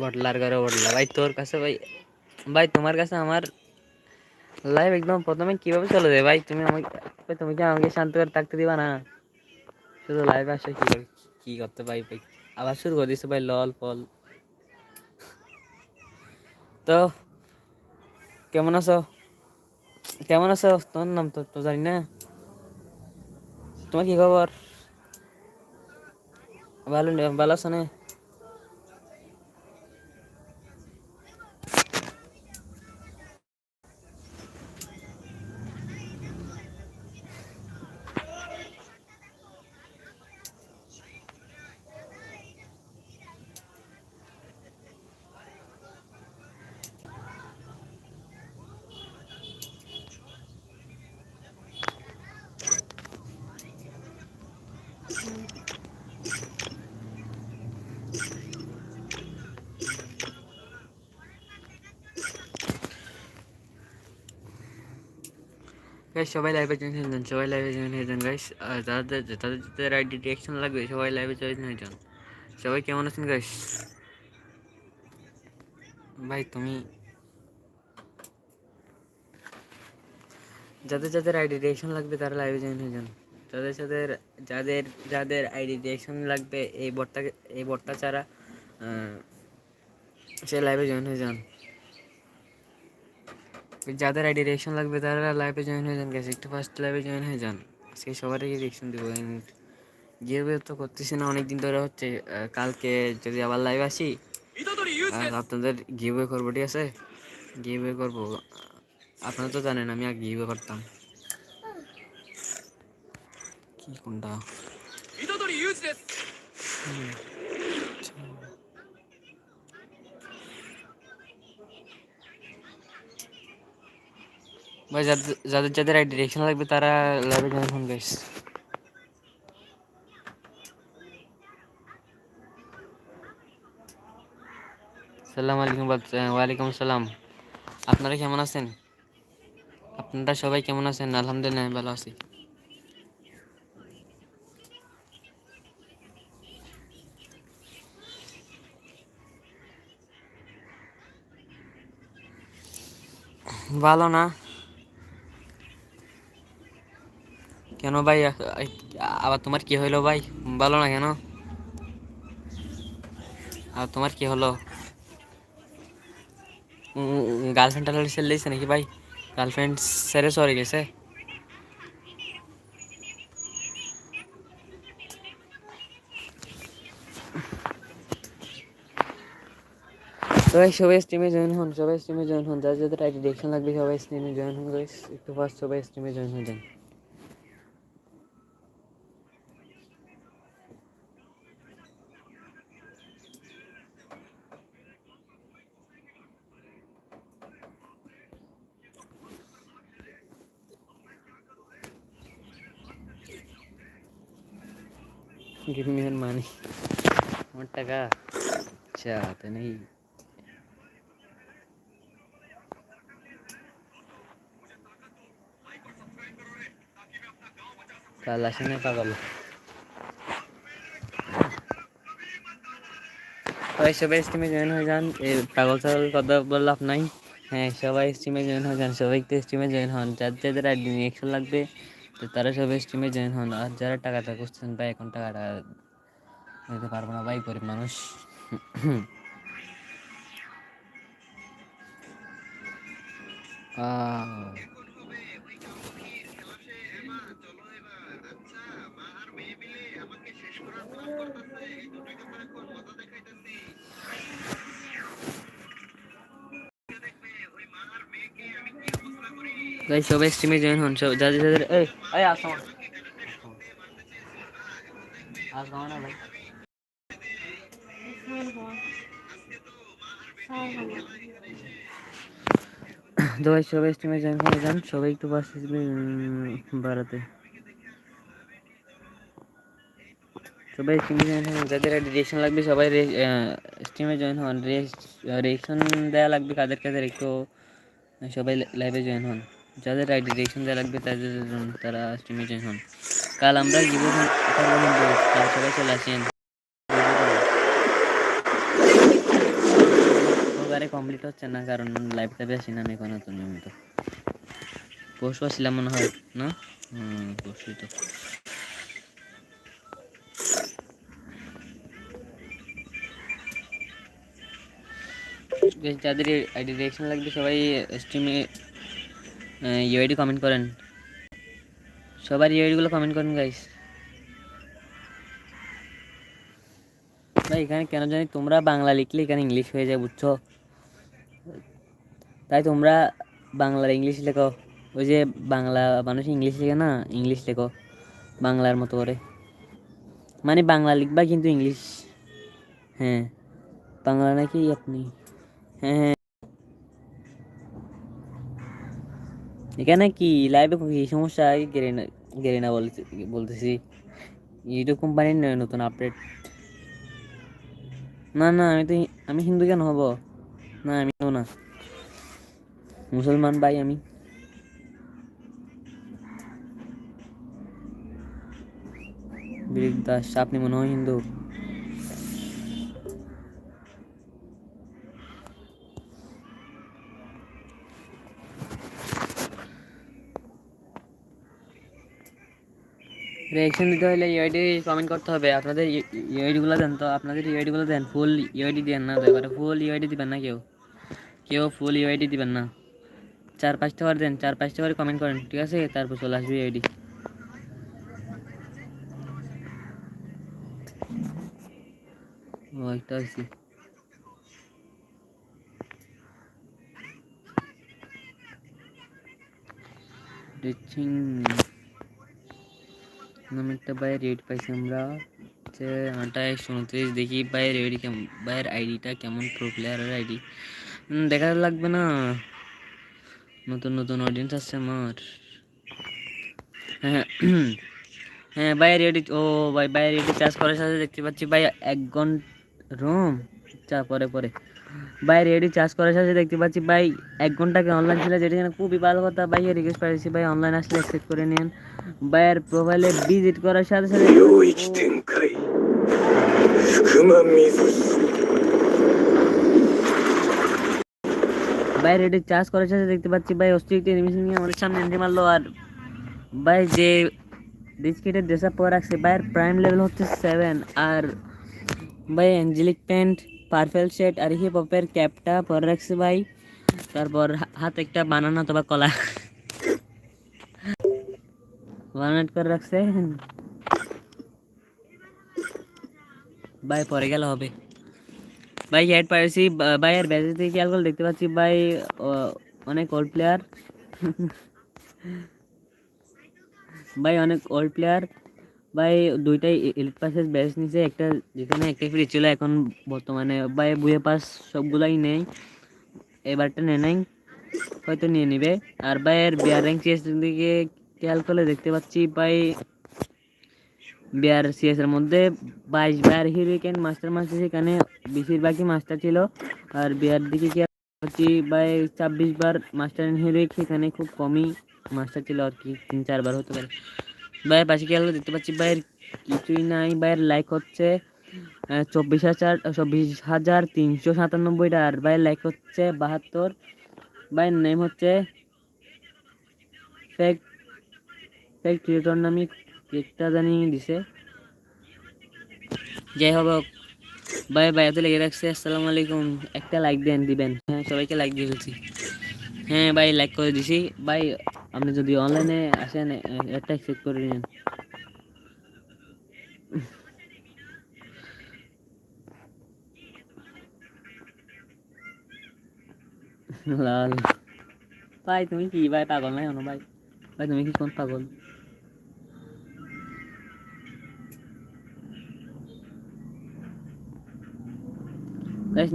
Butler করে বটলা ভাই, তোর কাছে ভাই ভাই, তোমার কাছে আমার লাইভ একদম প্রথমে কীভাবে চলে যায়? ভাই, তুমি আমাকে তুমি কি আমাকে শান্ত করে থাকতে দিবা না? শুধু লাইভ আসে কি কি করতে ভাই ভাই, আবার শুরু করে দিচ্ছে ভাই লল ফল তো, কেমন আছো? কেমন আছো? তোমার নাম তো তো জানি না। তোমার কি খবর? ভালো ভালো আছো না? সবাই লাইভে জয়েন হয়ে সবাই লাইভে জয়েন হয়ে যান গাইস যাদের তাদের যাদের আইডি ডিরেকশন লাগবে, সবাই লাইভে জয়েন হয়ে যান। সবাই কেমন আছেন গাইস ভাই, তুমি যাদের যাদের আইডি ডিরেকশন লাগবে, তারা লাইভে জয়েন হয়ে যান। যাদের যাদের যাদের যাদের আইডি ডিরেকশন লাগবে, এই বটটাকে এই বটটা ছাড়া সে লাইভে জয়েন হয়ে যান। যাদের আইডি রিয়েকশন লাগবে তারা লাইভে জয়েন হয়ে যান গেছে একটু ফার্স্ট লাইভে জয়েন হয়ে যান। আজকে সবারই রিয়েকশন দেবো গিয়ে তো করতেছি না অনেক দিন ধরে হচ্ছে কালকে যদি আবার লাইভ আসি আর আপনাদের গিভওয়ে করব ঠিক আছে? গিভওয়ে করব। আপনারা তো জানেন আমি আগে গিভওয়ে করতাম। কি কোনটা? ভাই, যাদের যাদের ডিরেকশন লাগবে, তারা লাইভে জয়েন হন গাইস সালাম আলাইকুম ওয়ালাইকুম আসসালাম আপনারা কেমন আছেন? আপনারা সবাই কেমন আছেন? আলহামদুলিল্লাহ, আমি ভালো আছি। ভালো না? কেন ভাই? আবার তোমার কি হইল ভাই? ভালো না কেন? আর তোমার কি হলো? গার্লফ্রেন্ড টার্লফ্রেন্ড ছেড়ে দিয়েছে নাকি ভাই? গার্লফ্রেন্ড ছেড়ে সরে গেছে। সবাই সবাই স্ট্রিমে জয়েন হন, সবাই স্ট্রিমে জয়েন হন। যাদের যাদের আইডি ডিরেকশন লাগবে সবাই স্ট্রিমে জয়েন হন একটু ফার্স্ট সবাই স্ট্রিমে জয়েন হয়ে যান। give me your money. What taka? চাতে নেই কাল আসে না a ভাই সবাই স্ট্রিমে জয়েন হয়ে যান। পাগল ছাগল কথা বললাম নাই। হ্যাঁ সবাই স্ট্রিমে জয়েন হয়ে যান। সবাইকে স্টিমে জয়েন হন। যাদের যাদের আইডি নিয়ে লাগবে তো তারা সবাই স্টিমে জয়েন হন আর যারা টাকাটা করছেন ভাই, এখন টাকাটা দিতে পারব না ভাই, গরিব মানুষ। আহ ভাই সবাই স্ট্রিমে জয়েন হন, সব যাদের যাদের এই এই আসো আসো না ভাই। তো সবাই স্ট্রিমে জয়েন করে যান। সবাই একটু বাস বাড়াতে সবাই স্ট্রিমে জয়েন হন যাদের রিয়েকশন লাগবে, সবাই স্ট্রিমে জয়েন হন। রিয়েকশন দেওয়া লাগবে কাদের কাদের একটু, সবাই লাইভে জয়েন হন। যাদের আইডি ডিরেকশন দেওয়া লাগবে তাদের তারা স্ট্রিমে হন। কাল আমরা জীবন সবাই চলে আসেন কমপ্লিট হচ্ছে না, কারণ লাইভ আসি না, আমি কোনো তো নিয়মিত। পরশু আসছিলাম মনে হয়, না? হুম পরশুই তো। যাদের আইডি ডিরেকশন লাগবে সবাই স্ট্রিমে ইউআইডি কমেন্ট করেন। সবার ইউআইডিগুলো কমেন্ট করেন গাইস ভাই, এখানে কেন জানি তোমরা বাংলা লিখলে এখানে ইংলিশ হয়ে যায়, বুঝছ? তাই তোমরা বাংলার ইংলিশ লেখো। ওই যে বাংলা মানুষ ইংলিশ লেখে না ইংলিশ লেখো, বাংলার মতো করে। মানে বাংলা লিখবা কিন্তু ইংলিশ হ্যাঁ বাংলা নাকি আপনি? হ্যাঁ হ্যাঁ। এখানে কি লাইভে কি সমস্যা? গেরে না গেরে না বলতেছি। ইউটিউব কোম্পানির নয় নতুন আপডেট না না, আমি তো আমি হিন্দু কেন হব? না, আমি না। মুসলমান ভাই আমি। বিরিক দাস, আপনি মনে হয় হিন্দু? রিয়াকশন দিতে হলে ইউআইডি কমেন্ট করতে হবে। আপনাদের ইউআইডিগুলো দেন তো, আপনাদের ইউআইডিগুলো দেন। ফুল ইউআইডি দেন না দয়া করে ফুল ইউআইডি দিবেন না কেউ। কেউ ফুল ইউআইডি দিবেন না। চার পাঁচটা বার দেন, চার পাঁচটা বার কমেন্ট করেন, ঠিক আছে? তারপর চলে আসবে ইউআইডি হয়েছে রিচিং নামেরটা বাইরে রেড পাইছি আমরা। হচ্ছে আঠাইশ উনত্রিশ, দেখি বাইরে রেডি কেমন বাইরের আইডিটা কেমন প্রো প্লেয়ারের আইডি দেখা লাগবে না। নতুন নতুন অডিয়েন্স আসছে আমার। হ্যাঁ হ্যাঁ বাইরে রেডি ও ভাই বাইরে রেডি চার্জ করার সাথে দেখতে পাচ্ছি ভাই এক ঘণ্টা রুম চা পরে পরে। ভাই রেডি চার্জ করার সাথে দেখতে পাচ্ছি ভাই এক ঘন্টাকে অনলাইন ছিল যেটা কিনা খুবই ভালো কথা। ভাই রিকোয়েস্ট পাইছি ভাই অনলাইন আসলে অ্যাকসেপ্ট করে নিন ভাইয়ের প্রোফাইলে ভিজিট করার সাথে সাথে ভাই রেডি চার্জ করার সাথে দেখতে পাচ্ছি ভাই অস্ট্রিক্ট এনিমেশন নিয়ে আমাদের সামনে এন্ট্রি মারলো আর ভাই যে বিস্কিটের দেশা আপ পরে রাখছে ভাইয়ের প্রাইম লেভেল হচ্ছে সেভেন আর ভাই অ্যাঞ্জেলিক প্যান্ট পারফেল সেট আর হিপ হপের ক্যাপটা পরে রাখছে ভাই। তারপর হাতে একটা বানানা অথবা কলা। বানাট করে রাখছে। ভাই, পরে গেলে হবে। ভাই হেড পাইছি। ভাই এর ব্যাচে থেকে খেয়াল করে দেখতে পাচ্ছি ভাই অনেক ওল্ড প্লেয়ার ভাই, অনেক ওল্ড প্লেয়ার ভাই, দুইটাই এলিট পাসের ব্যাচ নিছে। একটা যেখানে একটা ফ্রি ছিল, এখন বর্তমানে ভাই বুয়ে পাস সবগুলাই নেই। এবারটা নেয় নাই, হয়তো নিয়ে নিবে। আর ভাই, এর বিয়ার র্যাঙ্ক সিএস দিকে খেয়াল করলে দেখতে পাচ্ছি ভাই বিআর সিএস এর মধ্যে বাইশ বার হিরিকেন মাস্টার মাস্টার সেখানে বেশিরভাগই মাস্টার ছিল। আর বিআর দিকে কি হচ্ছে বাই ছাব্বিশ বার মাস্টার হিরোইক সেখানে খুব কমই মাস্টার ছিল আর কি, তিন চারবার হতে পারে। ভাইয়ের পাশে গেল, দেখতে পাচ্ছি ভাইয়ের কিছুই নাই। ভাইয়ের লাইক হচ্ছে চব্বিশ হাজার চব্বিশ হাজার তিনশো সাতানব্বইটা আর ভাইয়ের লাইক হচ্ছে বাহাত্তর। ভাইয়ের নেম হচ্ছে ফেক ফেক ক্রিয়েটর নামে একটা জানি দিছে। যাই হোক ভাই ভাই এত লেগে রাখছে আসসালামু আলাইকুম। একটা লাইক দেন, দিবেন। হ্যাঁ সবাইকে লাইক দিয়ে ফেলছি হ্যাঁ ভাই লাইক করে দিছি। ভাই আপনি যদি অনলাইনে আসেন একটা চেক করে নিন। লাল। ভাই, তুমি কি? ভাই, পাগল নাই হনো ভাই। ভাই, তুমি কি কোন পাগল?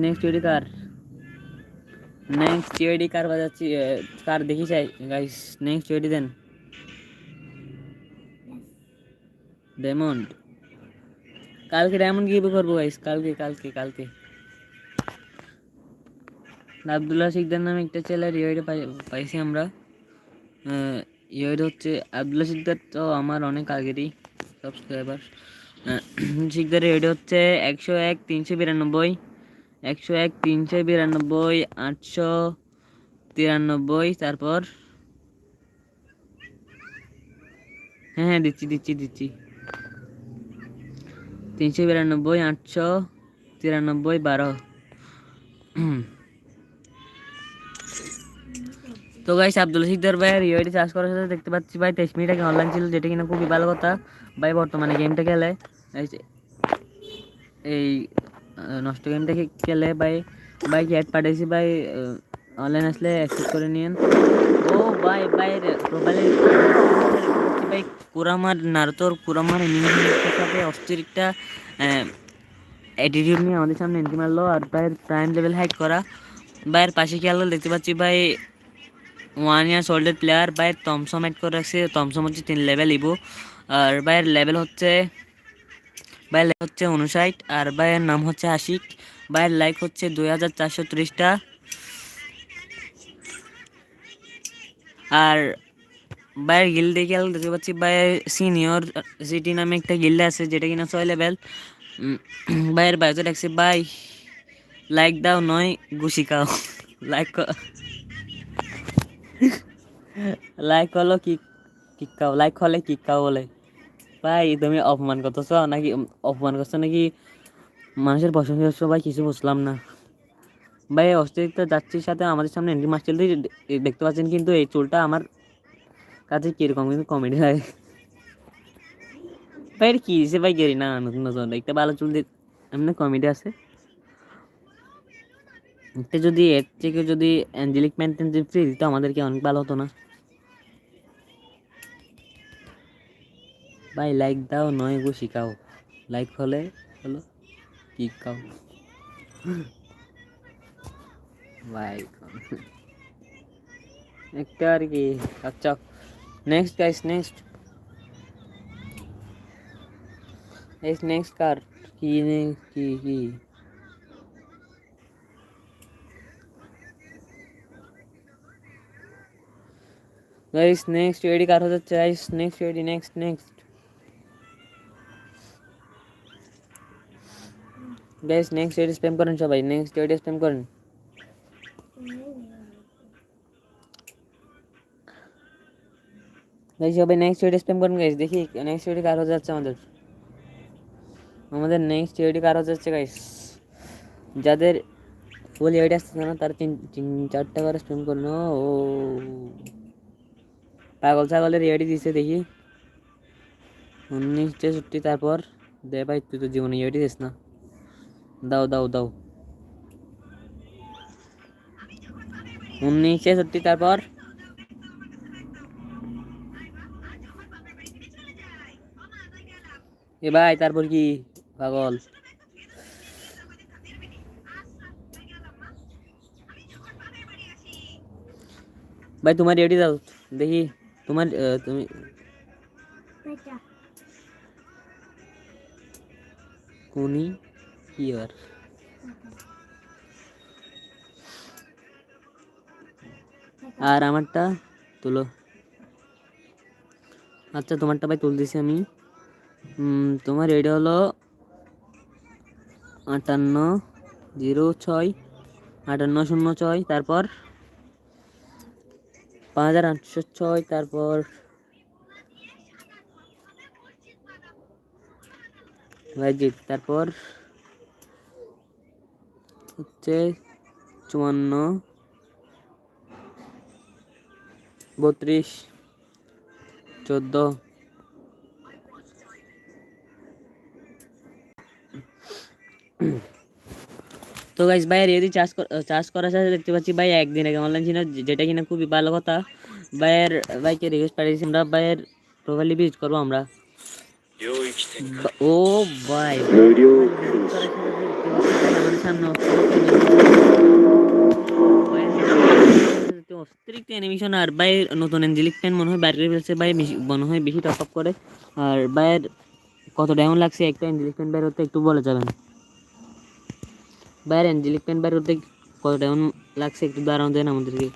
নেক্সট ইউডি কার? নেক্সট ইউডি কার বাজাচ্ছি কার দেখি চাই? গাইস নেক্সট ইউডি দেন। ডায়মন্ড কালকে ডায়মন্ড গিভ করব গাইস কালকে কালকে কালকে। আবদুল্লাহ শিকদার নামে একটা ছেলের ইয়েড পাইছি আমরা। ইয়েড হচ্ছে আবদুল্লাহ শিকদার তো আমার অনেক আগেরই সাবস্ক্রাইবার শিকদারের ইয়েড হচ্ছে একশো এক, তিনশো বিরানব্বই। একশো এক, তিনশো বিরানব্বই, আটশো তিরানব্বই, তারপর? হ্যাঁ হ্যাঁ দিচ্ছি দিচ্ছি দিচ্ছি। তিনশো বিরানব্বই, আটশো তিরানব্বই, বারো। তো গাইস আব্দুল সিকদার ভাইয়ের ইউআইডি চার্জ করার সাথে দেখতে পাচ্ছি ভাই, তেইশ মিনিট আগে অনলাইন ছিল, যেটা কিনা খুবই ভালো কথা। ভাই, বর্তমানে গেমটা খেলে এই নষ্ট গেমটা খেলে ভাই ভাই অ্যাড পাঠাইছি ভাই অনলাইন আসলে অ্যাক্সেপ্ট করে নিন ও ভাই ভাই প্রোফাইলে ভাই কুরামার নারুতোর কুরামার সাথে অস্থির একটা অ্যাটিটিউড নিয়ে আমাদের সামনে এন্ট্রি মারলো, আর ভাইয়ের প্রাইম লেভেল হ্যাক করা। ভাইয়ের পাশে খেয়াল দেখতে পাচ্ছি ভাই ওয়ান ইয়ার্স ওল্ডের প্লেয়ার ভাইয়ের তমসম অ্যাড করে রাখছে তমসম হচ্ছে তিন লেভেল ইবো। আর ভাইয়ের লেভেল হচ্ছে ভাইয়ের লেভেল হচ্ছে উনষাট আর ভাইয়ের নাম হচ্ছে আশিক। ভাইয়ের লাইক হচ্ছে দুই হাজার চারশো ত্রিশটা। আর ভাইয়ের গিল্ডে খেয়াল দেখতে পাচ্ছি ভাইয়ের সিনিয়র সিটি নামে একটা গিল্ড আছে, যেটা কিনা ছয় লেভেল ভাইয়ের বায়োতে রাখছে ভাই লাইক দাও, নয় গুছি খাও। লাইক লাইক হলো কি কিক লাইক হলে কিক বলে। ভাই, তুমি অপমান করতেছ নাকি অপমান করছ নাকি? মানুষের প্রশংসা করছ ভাই, কিছু বুঝলাম না। ভাই অস্ট্রেলিয়া যাচ্ছির সাথে আমাদের সামনে এন্ট্রি মাস্টার দেখতে পাচ্ছেন কিন্তু এই চুলটা আমার কাছে কীরকম কিন্তু কমেডি লাগে। ভাই, এটা কি দিছে ভাই গেরি না, নতুন নতুন একটা ভালো চুল এমনি কমেডি আছে। এটা যদি এর থেকে যদি অ্যাঞ্জেলিক মেনটেন ফ্রি দিত, আমাদেরকে অনেক ভালো হতো না। ভাই লাইক দাও, নয় গো শিখাও। লাইক হলে হলো কি খাও ভাই একটা আর কি আচ্ছা। নেক্সট গাইস নেক্সট এস নেক্সট কার কি নে কি কি? গাইস নেক্সট এডি কার হতে যাচ্ছে guys next ID next next guys next ID spam করেন সবাই নেক্সট এডি স্প্যাম করেন। গাইস সবাই নেক্সট এডি স্প্যাম করেন গাইস দেখি নেক্সট এডি কার হতে যাচ্ছে আমাদের? আমাদের নেক্সট এডি কার হতে যাচ্ছে গাইস যাদের ফুল এডি আসছে না, তারা তিন তিন, চারটা করে স্প্যাম করুন, ও। পাগল ছাগলের এডি দিছে, দেখি। উনিশ তেষট্টি তারপর দে ভাই, তুই তো জীবনে এডি দিস না। দাও দাও দাও উনিশ ছেষট্টি তারপর এ ভাই তারপর কি পাগল ভাই তোমার রেডি দাও দেখি তোমার আহ, তুমি কোনি কি আর আমারটা তুলো। আচ্ছা তোমারটা ভাই তুলতেছি আমি। তোমার এটা হলো আটান্ন, জিরো, ছয়, আটান্ন, শূন্য, ছয়, তারপর পাঁচ হাজার আটশো ছয়, তারপর রাইজিত তারপর হচ্ছে চুয়ান্ন বত্রিশ চোদ্দ। তো গাইস ভাই যদি চার্জ চার্জ করার সাথে দেখতে পাচ্ছি ভাই একদিন আগে অনলাইন ছিল যেটা কিনা খুবই ভালো কথা। ভাইয়ের ভাইকে রিকোয়েস্ট পাঠিয়েছি আমরা ভাইয়ের প্রোফাইলে ভিজিট করব আমরা। ও ভাই। সামনে অতিরিক্ত অ্যানিমেশন আর বাইরের নতুন অ্যাঞ্জেলিক ফ্যান মনে হয় বাইরে ফেলছে বেশি মনে হয় বেশি টপ করে আর বাইরের কত ডায়মন্ড লাগছে একটা অ্যাঞ্জেলিক ফ্যান বাইর হতে একটু বলে যাবেন বাইরের অ্যাঞ্জেলিক ফ্যান বাইর হতে কত ডায়মন্ড লাগছে একটু দাঁড়ানো দেন আমাদেরকে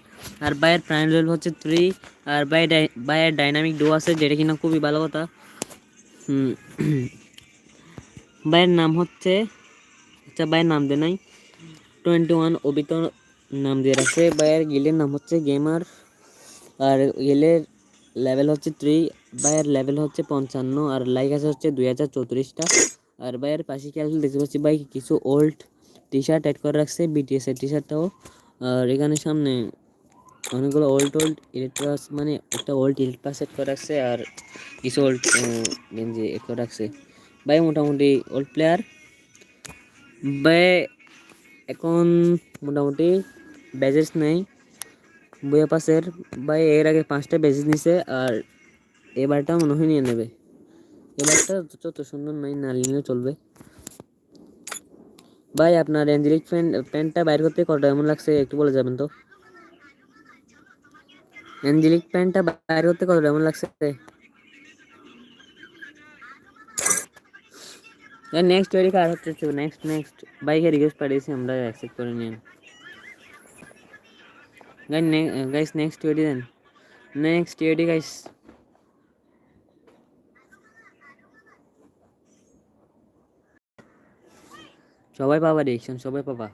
আর বাইরের প্রাইম লেভেল হচ্ছে থ্রি আর বাইরে বাইরের ডাইনামিক ডো আছে যেটা কিনা খুবই ভালো কথা হুম বাইরের নাম হচ্ছে আচ্ছা বাইরের নাম দেয় নাই। টোয়েন্টি ওয়ান অবিত নাম দিয়ে রাখছে। বাইরের গিলের নাম হচ্ছে গেমার আর গিলের লেভেল হচ্ছে থ্রি বাইয়ের লেভেল হচ্ছে পঞ্চান্ন, আর লাইক আছে হচ্ছে দুই হাজার চৌত্রিশটা। আর বাইয়ের পাশে খেয়াল দেখতে পাচ্ছি ভাই কিছু ওল্ড টি শার্ট অ্যাড করে রাখছে বিটিএস এর টি শার্টটাও আর এখানে সামনে অনেকগুলো ওল্ড ওল্ড ইলেকট্রাস মানে একটা ওল্ড ইলেকট্রাস সেট করে রাখছে, আর কিছু ওল্ড গেঞ্জি এড করে রাখছে। ভাই মোটামুটি ওল্ড প্লেয়ার এখন মোটামুটি ব্যাজেস নেই। বইয়া পাসের ভাই এর আগে পাঁচটা ব্যাজেস নিছে আর এবারটা মনে হয় নিয়ে নেবে। এবারটা যত সুন্দর নাই, না নিলেও চলবে। ভাই, আপনার অ্যাঞ্জেলিক প্যান্ট প্যান্টটা বাইর করতে কত এমন লাগছে একটু বলে যাবেন তো? অ্যাঞ্জেলিক প্যান্টটা বাইর করতে কত এমন লাগছে? নেক্সট ওয়েরি কার হচ্ছে নেক্সট নেক্সট বাইকে রিকোয়েস্ট পাঠিয়েছি, আমরা অ্যাকসেপ্ট করে নিন গাইস নেক্সট ওয়েরি দেন নেক্সট ওয়েরি গাইস সবাই পাবা রিয়েকশন সবাই পাবা।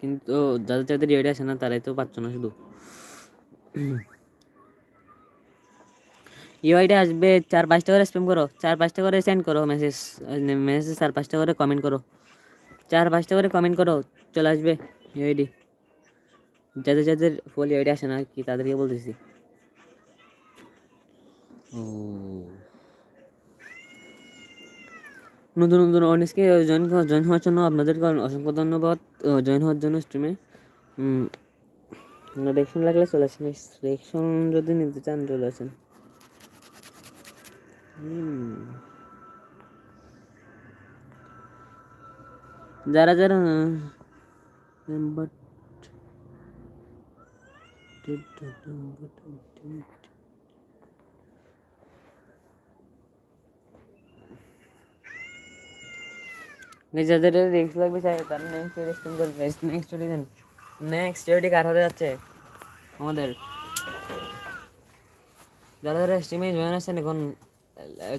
কিন্তু যাদের যাদের রেডি আছে না, তারাই তো পাচ্ছ না শুধু। ইউআইটা আসবে চার পাঁচটা করে স্প্যাম করো চার পাঁচটা করে সেন্ড করো মেসেজ মেসেজ চার পাঁচটা করে কমেন্ট করো। চার পাঁচটা করে কমেন্ট করো চলে আসবে ইউআইডি যাদের যাদের ফুল ইউআইডি আসে না কি তাদেরকে বলতেছি। ও। নতুন নতুন অডিয়েন্সকে জয়েন জয়েন হওয়ার জন্য আপনাদেরকে অসংখ্য ধন্যবাদ জয়েন হওয়ার জন্য স্ট্রিমে রিয়েকশন লাগলে চলে আসেন রিয়েকশন যদি নিতে চান চলে আসেন। যারা যারা যাদের রিক্স লাগবে চাই, তারা নেক্সট রিক্স করবে নেক্সট দেন নেক্সট স্টোরি কার হতে যাচ্ছে? আমাদের। যারা যারা স্ট্রিমে জয়েন আছেন এখন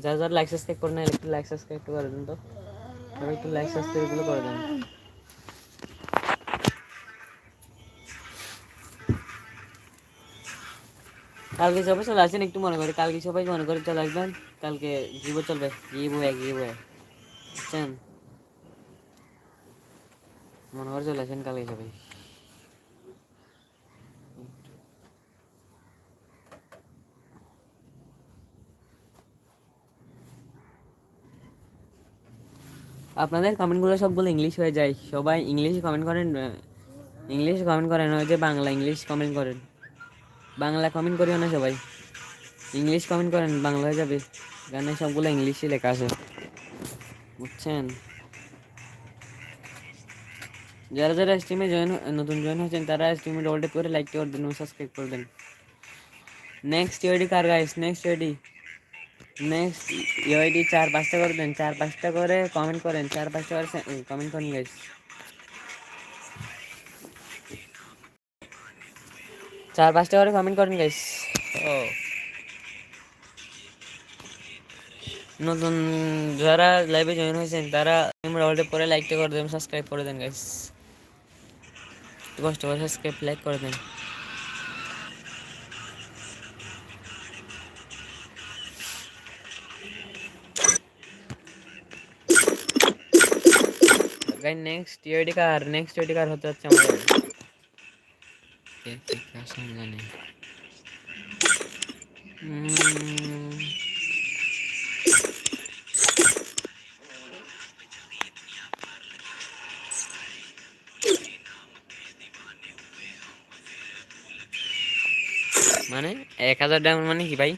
যারা যারা লাইক সাবস্ক্রাইব করে না একটু লাইক সাবস্ক্রাইব করে দেন তো। একটু লাইক সাবস্ক্রাইবগুলো করে দেন। কালকে সবাই চলে আসেন, একটু মনে করে। কালকে সবাই মনে করে চলে আসবেন। কালকে গিবো চলবে। গিবো এক, গিবো বুঝছেন? মনে করে চলে আসেন কালকে সবাই। আপনাদের কমেন্টগুলো সবগুলো ইংলিশ হয়ে যায়। সবাই ইংলিশে কমেন্ট করেন ইংলিশ কমেন্ট করেন, ওই যে বাংলা ইংলিশ কমেন্ট করেন। বাংলা কমেন্ট করিও না সবাই। ইংলিশ কমেন্ট করেন, বাংলা হয়ে যাবে। গানে সবগুলো ইংলিশে লেখা আছে। বুঝছেন? যারা যারা স্ট্রিমে জয়েন নতুন জয়েন হচ্ছেন তারা স্ট্রিমে ডবল টেপ করে লাইক করে দেন সাবস্ক্রাইব করে দেন। নেক্সট ইউআইডি কার guys next UID next UID চার পাঁচটা করে দেন, চার পাঁচটা করে কমেন্ট করেন, চার পাঁচটা করে কমেন্ট করেন গাইস চার পাঁচটা করে কমেন্ট করেন গাইস ও নতুন যারা লাইভে জয়েন হয়েছেন, তারা অলরেডি পরে লাইকটা করে দেবেন সাবস্ক্রাইব করে দেন গাইস কষ্ট করে সাবস্ক্রাইব লাইক করে দেন। গাইস নেক্সট ইউআইডি কার নেক্সট ইউআইডি কার হতে যাচ্ছে আমাদের জানি মানে এক হাজার ডায়মন্ড মানে কি ভাই?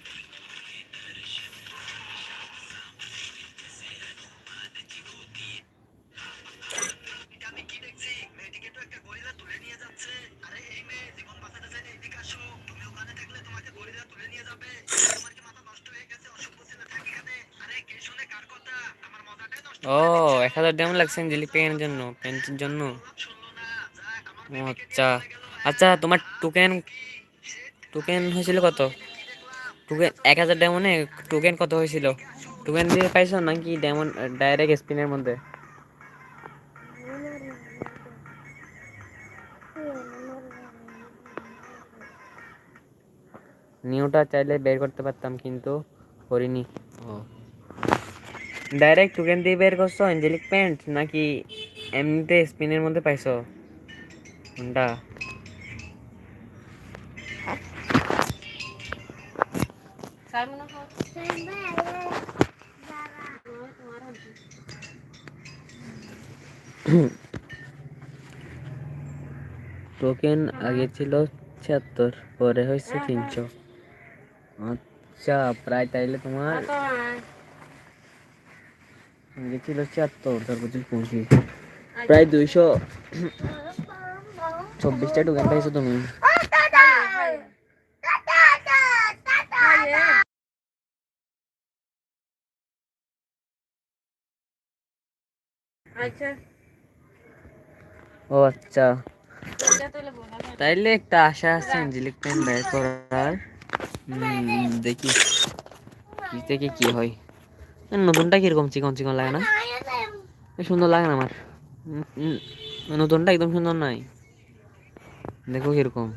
ডায়মন্ড লাগছে অ্যাঞ্জেলিক পেনের জন্য? প্যান্টের জন্য? আচ্ছা। আচ্ছা তোমার টোকেন টোকেন হয়েছিল কত? টোকেন এক হাজার ডায়মন্ডে টোকেন কত হয়েছিল? টোকেন দিয়ে পাইছো নাকি ডায়মন্ড ডাইরেক্ট স্পিনের মধ্যে? নিউটা চাইলে বের করতে পারতাম, কিন্তু করিনি। ও। ডাইরেক্ট টোকেন দিয়ে বের করছ অ্যাঞ্জেলিক প্যান্ট নাকি এমনিতে স্পিনের মধ্যে পাইছো? কোনটা? টোকেন আগে ছিল ছিয়াত্তর, পরে হয়েছে তিনশো। আচ্ছা প্রায় তাইলে তোমার আগে ছিল ছিয়াত্তর তারপর ছিল পঁচিশ। প্রায় দুইশো চব্বিশটা টোকেন পাইছো তুমি। আচ্ছা ও আচ্ছা। তাইলে একটা আশা আছে অ্যাঞ্জেলিক পেন বের করার। দেখি। কি থেকে কি হয়? নতুনটা কীরকম চিকন চিকন লাগে না? সুন্দর লাগে না আমার? নতুনটা একদম সুন্দর নাই। দেখো কীরকম।